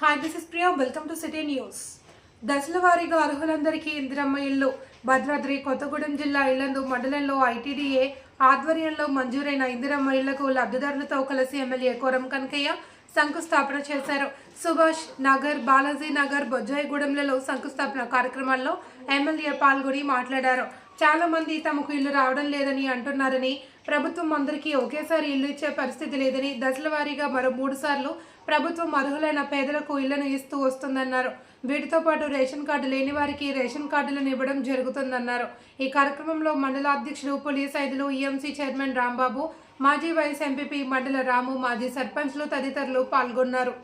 Hi this is Priya welcome to city news దశల వారీగా అర్హులందరికీ ఇందిరమ్మ ఇల్లు. భద్రాద్రి కొత్తగూడెం జిల్లా ఇళ్ళందు మండలంలో ఐటీడీఏ ఆధ్వర్యంలో మంజూరైన ఇందిరమ్మ ఇళ్ళకు లబ్ధిదారులతో కలిసి ఎమ్మెల్యే కోరం కనకయ్య శంకుస్థాపన చేశారు. సుభాష్ నగర్ బాలాజీ నగర్ బొజ్జాయిగూడెంలలో శంకుస్థాపన కార్యక్రమాల్లో ఎమ్మెల్యే పాల్గొని మాట్లాడారు. చాలా మంది తమకు ఇల్లు రావడం లేదని అంటున్నారని ప్రభుత్వం అందరికీ ఒకేసారి ఇల్లు ఇచ్చే పరిస్థితి లేదని దశల వారీగా మరో మూడు సార్లు ప్రభుత్వం అర్హులైన పేదలకు ఇళ్ళను ఇస్తూ వస్తుందన్నారు. వీటితో పాటు రేషన్ కార్డు లేని వారికి రేషన్ కార్డులను ఇవ్వడం జరుగుతుందన్నారు. ఈ కార్యక్రమంలో మండల అధ్యక్షుడు పోలీస్ ఐదులు ఈఎంసీ చైర్మన్ రాంబాబు మాజీ వైస్ ఎంపీపీ మండల రాము మాజీ సర్పంచ్లు తదితరులు పాల్గొన్నారు.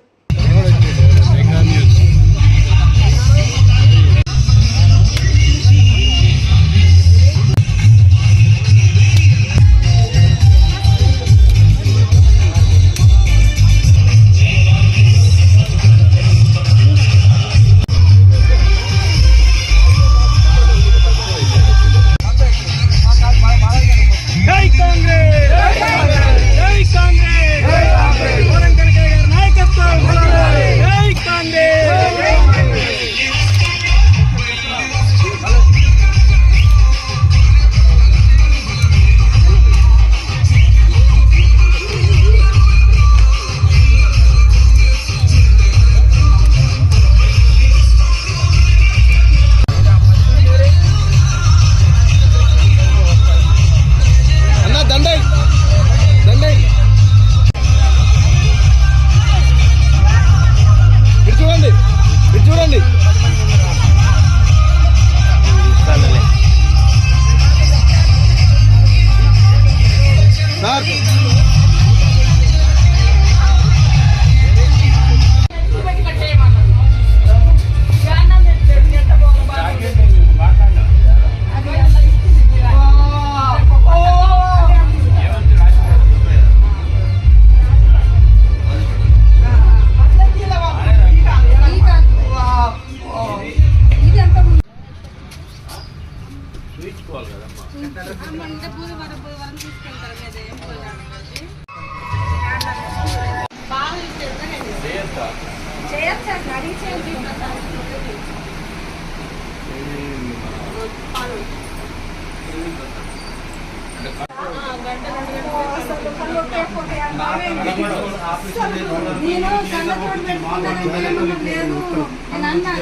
నేను సంగతి పెట్టుకున్నాను ఏమన్నా లేదు నేను అన్నా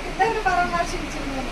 ఇద్దరు పరామర్శించింది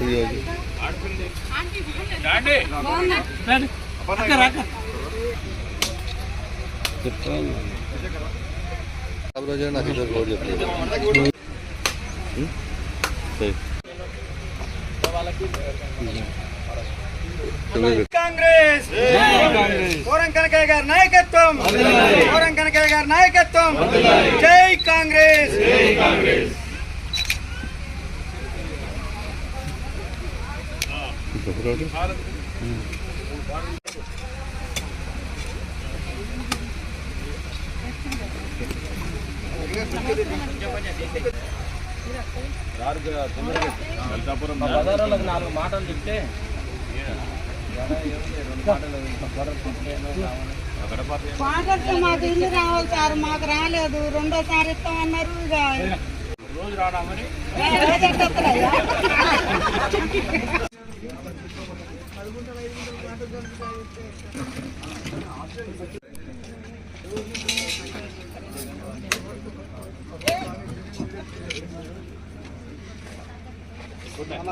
ఇది అది. నాకు ఇద్దరు రోడ్ చెప్తారు కాంగ్రెస్ వరం కనకయ్య గారి నాయకత్వం వరం కనకయ్య గారి నాయకత్వం జై కాంగ్రెస్ రోడ్డు. నాలుగు మాటలు చెప్తే మాకు ఇల్లు రావాలి సార్ మాకు రాలేదు రెండోసారి ఇస్తామన్నారు ఇక రోజు రావడామని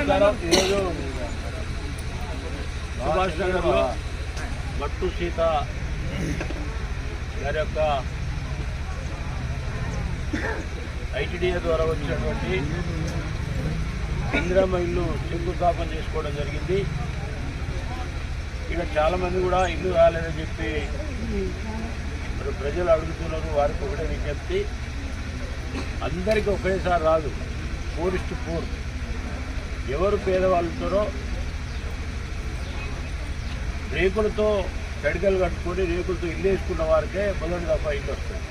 నమస్కారం ఈరోజు సుభాష్ నగర్లో మట్టు సీత గారి యొక్క ఐటీడీఏ ద్వారా వచ్చినటువంటి ఇందిరమ్మ ఇల్లు శంకుస్థాపన చేసుకోవడం జరిగింది. ఇక్కడ చాలామంది కూడా ఇల్లు రాలేదని చెప్పి మరి ప్రజలు అడుగుతున్నారు వారికి ఒకటే విజ్ఞప్తి. అందరికీ ఒకేసారి రాదు. ఫోరిస్ట్ ఫోర్ ఎవరు పేదవాళ్ళు రేకులతో కడికలు కట్టుకొని రేకులతో ఇల్లు వేసుకున్న వారికే మొదటి దఫా ఇల్లు వస్తుంది.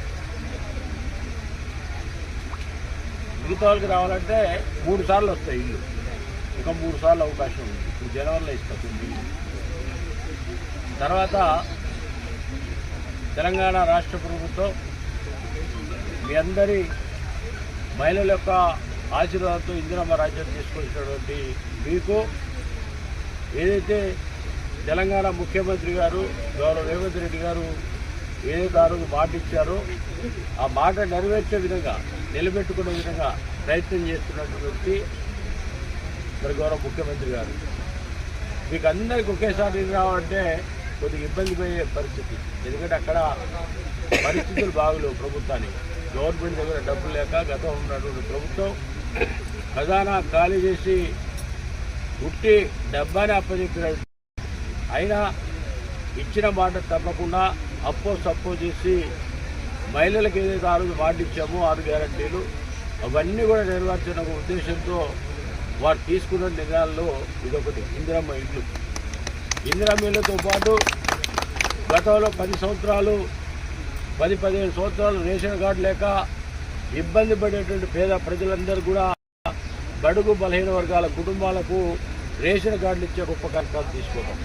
మిగతా వాళ్ళకి రావాలంటే మూడు సార్లు వస్తాయి ఇల్లు. ఇంకా మూడు సార్లు అవకాశం ఉంది. ఇప్పుడు జనవరిలో ఇస్తుంది తర్వాత తెలంగాణ రాష్ట్ర ప్రభుత్వం మీ అందరి మహిళల యొక్క ఆశీర్వాదంతో ఇందిరమ్మ రాజ్యం తీసుకొచ్చినటువంటి మీకు ఏదైతే తెలంగాణ ముఖ్యమంత్రి గారు గౌరవ రేవంత్ రెడ్డి గారు ఏదైతే ఆ రోజు మాట ఇచ్చారో ఆ మాట నెరవేర్చే విధంగా నిలబెట్టుకునే విధంగా ప్రయత్నం చేస్తున్నటువంటి మరి గౌరవ ముఖ్యమంత్రి గారు. మీకు అందరికి ఒకేసారి రావాలంటే కొద్దిగా ఇబ్బంది పోయే పరిస్థితి. ఎందుకంటే అక్కడ పరిస్థితులు బాగులేవు ప్రభుత్వానికి. గవర్నమెంట్ దగ్గర డబ్బులు లేక గతం ఉన్నటువంటి ప్రభుత్వం ఖజానా ఖాళీ చేసి ఉట్టి డబ్బాని అప్పచెప్పినట్టు అయినా ఇచ్చిన మాట తప్పకుండా అప్పో సప్పో చేసి మహిళలకు ఏదైతే ఆ రోజు మాట ఇచ్చామో ఆరు గ్యారంటీలు అవన్నీ కూడా నెరవేర్చిన ఒక ఉద్దేశంతో వారు తీసుకున్న నిర్ణయాల్లో ఇదొకటి. ఇందిరమ్మ ఇల్లు. ఇందిరమ్మ ఇళ్ళతో పాటు గతంలో పది సంవత్సరాలు పది పదిహేను సంవత్సరాలు రేషన్ కార్డు లేక ఇబ్బంది పడేటువంటి పేద ప్రజలందరూ కూడా బడుగు బలహీన వర్గాల కుటుంబాలకు రేషన్ కార్డులు ఇచ్చే గొప్ప కార్యక్రమాలు తీసుకోవడం